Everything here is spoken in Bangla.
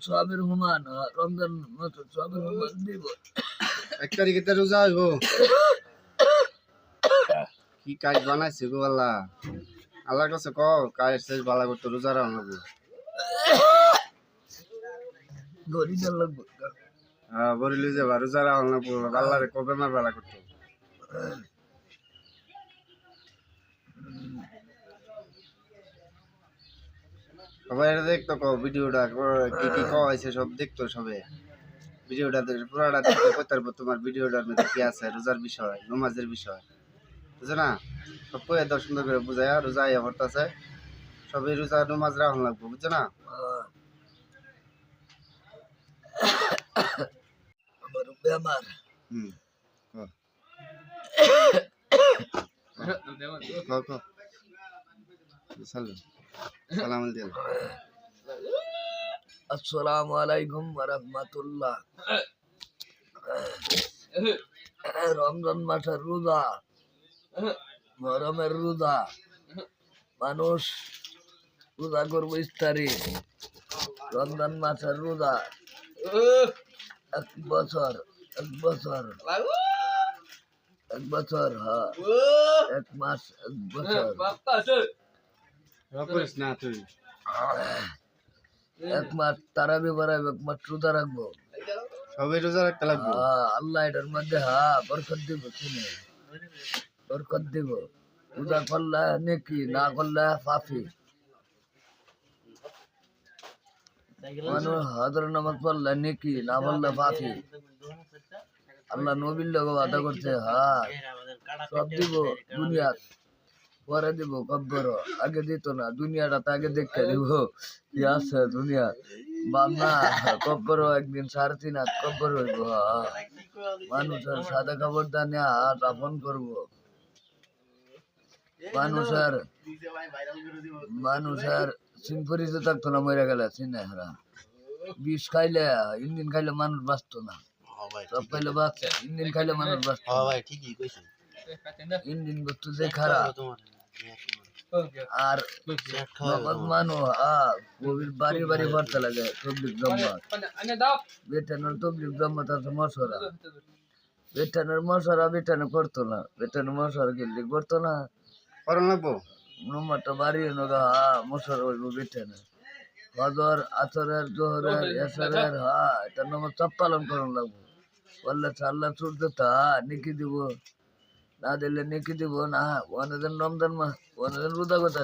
সবের হুমান রমজান মাস সবের হুমান দিব এক তারিখে তো রোজা হইব কি কাজ বানাইছে গো আল্লাহ আল্লাহর কাছে ক কাজ শেষ ভালো করতো রোজা রাখা লাগবো গরি দেন লাগবে হ্যাঁ বলিলি যে বা রোজা রাখা লাগবো আল্লাহরে কবে মার ভালো করতো সবাই এটা দেখতো ক ভিডিওটা ক- কি কি কয়েছে সব দেখতো সবে। ভিডিওটা পুরাটা দেখতে করতে পারব তোমার ভিডিওটার মধ্যে কি আছে রোজার বিষয় নমাজের বিষয়। বুঝছ না? সব কয়ে দাও সুন্দর করে বুঝাইয়া রোজা ইয়া করতেছে সবই রোজা নমাজ রাখা লাগবো বুঝছ না। আমার বেমার হুম ক ক ক সালাম রাহমাতুল্লাহ রমজান মাসের রোজা গরমের রোজা, মানুষ রোজা করব ইফতারি। রমজান মাসের রোজা, এক বছর এক বছর এক বছর হ্যাঁ এক মাস, এক বছর। করিস না তুই। এক মাস তারাবি বাড়াইব এক রোজা রাখব। সবই রোজা রাখতে লাগবো? হ্যাঁ, আল্লাহ এটার মধ্যে হ্যাঁ বরকত দিব শুনে বরকত দিব। করলে নেকি না করলে পাপি মানুষ হাজার নামাজ পড়লে নেকি না পড়লে পাপি আল্লাহ নবীর লোক বাধা করছে হ্যাঁ সব দিব দুনিয়া পরে দিব কব্বর। আগে দিত না দুনিয়াটা তো আগে দেখতে দিব। কি আছে দুনিয়া? বামনা কব্বর একদিন সাড়ে তিন হাত কব্বর হইব। হ্যাঁ। মানুষের সাদা কাপড় দানে হাত আপন করব। মানুষের মানুষের সিনপরিতে থাকতো না মরে গেলে চিনে হারা বিষ খাইলে ইঞ্জিন খাইলে মানুষ বাঁচতো না। সব খাইলে বাঁচে ইঞ্জিন খাইলে মানুষ বাঁচতো না। ঠিকই কইছে ইঞ্জিন বস্তু যে খারাপ। আর আহ কবির বাড়ি বাড়ি ভরতে লাগে তবলিক জম্মত বেটানোর তবলিক জম্মত আছে মশরা। বেটানোর মশরা বেটানো করতো না বেটানো মশরা গেলে করতো না। করন লাগবো? নম্বরটা বাড়িয়ে নগা হা মশরা হইব বেটানো। হজর আসরের জোহরের এসরের হা এটা নম্বর সব পালন করুন লাগবো। বললে আল্লাহ ছুট দিত হা নিকি দিব। না দিলে নেকি দিব না অনেকদিন রমজান মাস অনেকদিন রোজা কথা